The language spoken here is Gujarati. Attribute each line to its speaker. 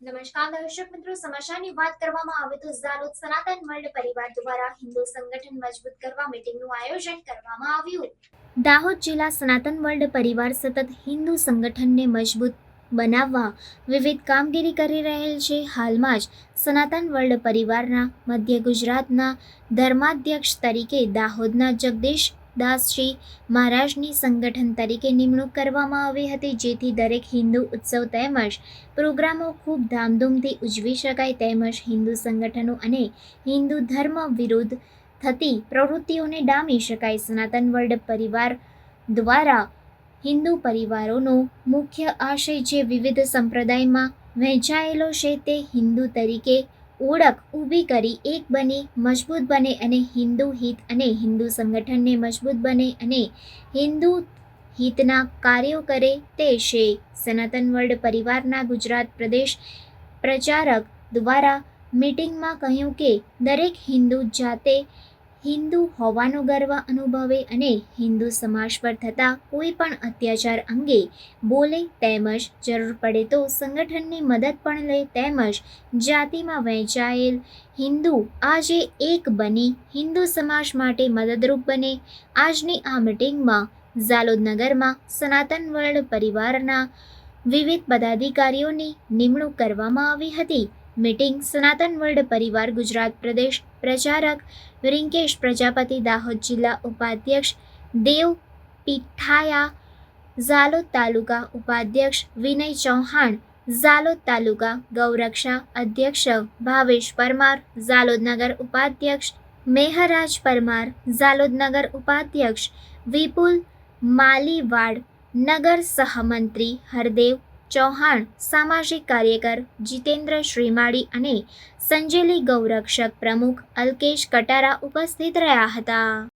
Speaker 1: નમસ્કાર, દર્શક મિત્રો, સમાચારની વાત કરવામાં આવે તો ઝાલોદ સનાતન વર્લ્ડ પરિવાર દ્વારા હિન્દુ સંગઠન મજબૂત કરવા મીટિંગનું આયોજન કરવામાં આવ્યું. દાહોદ જિલ્લા સનાતન વર્લ્ડ પરિવાર સતત હિન્દુ સંગઠનને મજબૂત બનાવવા વિવિધ કામગીરી કરી રહેલ છે. હાલમાં જ સનાતન વર્લ્ડ પરિવારના મધ્ય ગુજરાતના ધર્માધ્યક્ષ તરીકે દાહોદના જગદીશ દાસજી મહારાજની સંગઠન તરીકે નિમણૂક કરવામાં આવી હતી, જેથી દરેક હિન્દુ ઉત્સવ તેમજ પ્રોગ્રામો ખૂબ ધામધૂમથી ઉજવી શકાય. તેમજ હિન્દુ સંગઠનો અને હિન્દુ ધર્મ વિરુદ્ધ થતી પ્રવૃત્તિઓને ડામી શકાય. સનાતન વર્લ્ડ પરિવાર દ્વારા હિન્દુ પરિવારોનો મુખ્ય આશય જે વિવિધ સંપ્રદાયમાં વહેંચાયેલો છે તે હિન્દુ તરીકે ઓળખ ઊભી કરી, એક બની, મજબૂત બને અને હિન્દુ હિત અને હિન્દુ સંગઠનને મજબૂત બને અને હિન્દુ હિતના કાર્યો કરે તે છે સનાતન વર્લ્ડ પરિવારના ગુજરાત પ્રદેશ પ્રચારક દ્વારા મીટિંગમાં કહ્યું કે દરેક હિન્દુ જાતે હિન્દુ હોવાનો ગર્વ અનુભવે અને હિન્દુ સમાજ પર થતા કોઈ પણ અત્યાચાર અંગે બોલે તેમજ જરૂર પડે તો સંગઠનની મદદ પણ લે તેમજ જાતિમાં વહેંચાયેલ હિન્દુ આજે એક બની હિન્દુ સમાજ માટે મદદરૂપ બને. આજની આ મીટિંગમાં ઝાલોદનગરમાં સનાતન વર્લ્ડ પરિવારના વિવિધ પદાધિકારીઓની નિમણૂક કરવામાં આવી હતી. મીટિંગ, સનાતન વર્લ્ડ પરિવાર, ગુજરાત પ્રદેશ પ્રચારક, રિંકેશ પ્રજાપતિ, દાહોદ જિલ્લા ઉપાધ્યક્ષ, દેવ પીઠાયા, ઝાલોદ તાલુકા ઉપાધ્યક્ષ, વિનય ચૌહાણ, ઝાલોદ તાલુકા ગૌરક્ષા અધ્યક્ષ, ભાવેશ પરમાર ઝાલોદનગર ઉપાધ્યક્ષ, મેહરાજ પરમાર ઝાલોદનગર ઉપાધ્યક્ષ, વિપુલ માલીવાડ, નગર સહમંત્રી હરદેવ ચૌહાણ સામાજિક કાર્યકર જીતેન્દ્ર શ્રીમાળી અને સંજેલી ગૌરક્ષક પ્રમુખ અલ્કેશ કટારા ઉપસ્થિત રહ્યા હતા.